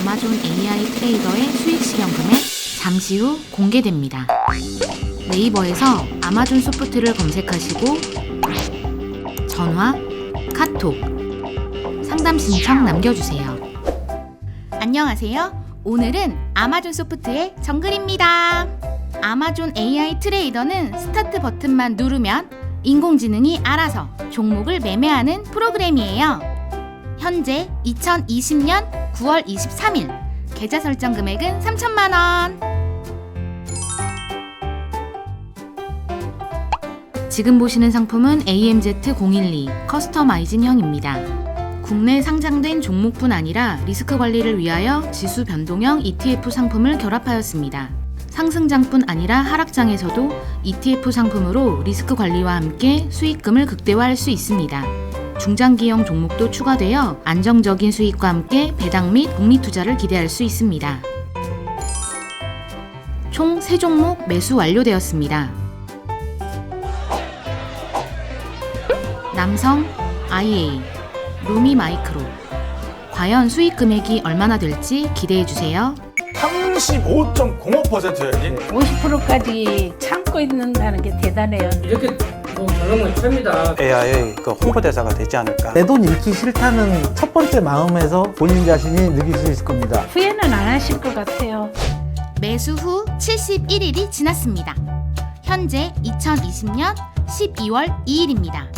아마존 AI 트레이더의 수익 실현 금액 잠시 후 공개됩니다. 네이버에서 아마존 소프트를 검색하시고 전화, 카톡, 상담 신청 남겨주세요. 안녕하세요. 오늘은 아마존 소프트의 정글입니다. 아마존 AI 트레이더는 스타트 버튼만 누르면 인공지능이 알아서 종목을 매매하는 프로그램이에요. 현재 2020년 9월 23일 계좌 설정 금액은 3천만 원. 지금 보시는 상품은 AMZ012 커스터마이징형입니다. 국내 상장된 종목뿐 아니라 리스크 관리를 위하여 지수 변동형 ETF 상품을 결합하였습니다. 상승장뿐 아니라 하락장에서도 ETF 상품으로 리스크 관리와 함께 수익금을 극대화할 수 있습니다. 중장기형 종목도 추가되어 안정적인 수익과 함께 배당 및 복리 투자를 기대할 수 있습니다. 총 3종목 매수 완료되었습니다. 남성, IA, 루미 마이크로. 과연 수익 금액이 얼마나 될지 기대해 주세요. 35.05%야지. 50%까지 참고 있는다는 게 대단해요. 이렇게 뭐건 처음이다. AI의 그 홍보대사가 되지 않을까. 내 돈 잃기 싫다는 첫 번째 마음에서 본인 자신이 느낄 수 있을 겁니다. 후회는 안 하실 것 같아요. 매수 후 71일이 지났습니다. 현재 2020년 12월 2일입니다.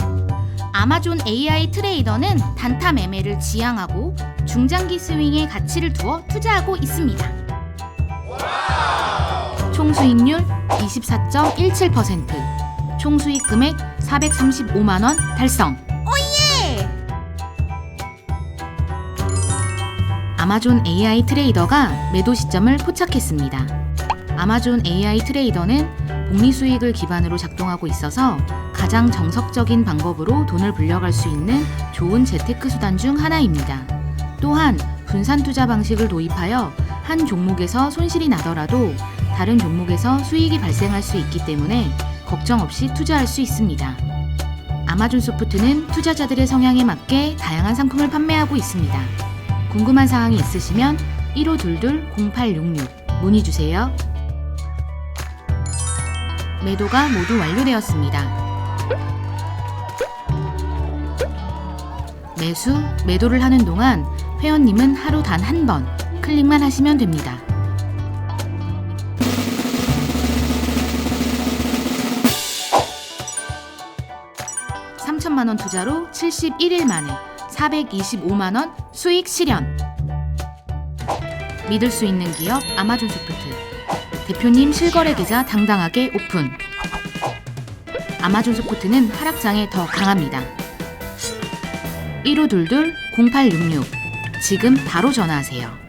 아마존 AI 트레이더는 단타 매매를 지향하고 중장기 스윙에 가치를 두어 투자하고 있습니다. 총 수익률 24.17%, 총 수익 금액 435만 원 달성. 오예! 아마존 AI 트레이더가 매도 시점을 포착했습니다. 아마존 AI 트레이더는 복리 수익을 기반으로 작동하고 있어서 가장 정석적인 방법으로 돈을 불려갈 수 있는 좋은 재테크 수단 중 하나입니다. 또한 분산 투자 방식을 도입하여 한 종목에서 손실이 나더라도 다른 종목에서 수익이 발생할 수 있기 때문에 걱정 없이 투자할 수 있습니다. 아마존 소프트는 투자자들의 성향에 맞게 다양한 상품을 판매하고 있습니다. 궁금한 사항이 있으시면 1522-0866 문의 주세요. 매도가 모두 완료되었습니다. 매수, 매도를 하는 동안 회원님은 하루 단 한 번 클릭만 하시면 됩니다. 삼천만 원 투자로 71일 만에 425만 원 수익 실현. 믿을 수 있는 기업 아마존 소프트. 대표님 실거래 계좌 당당하게 오픈. 아마존 소프트는 하락장에 더 강합니다. 1522-0866 지금 바로 전화하세요.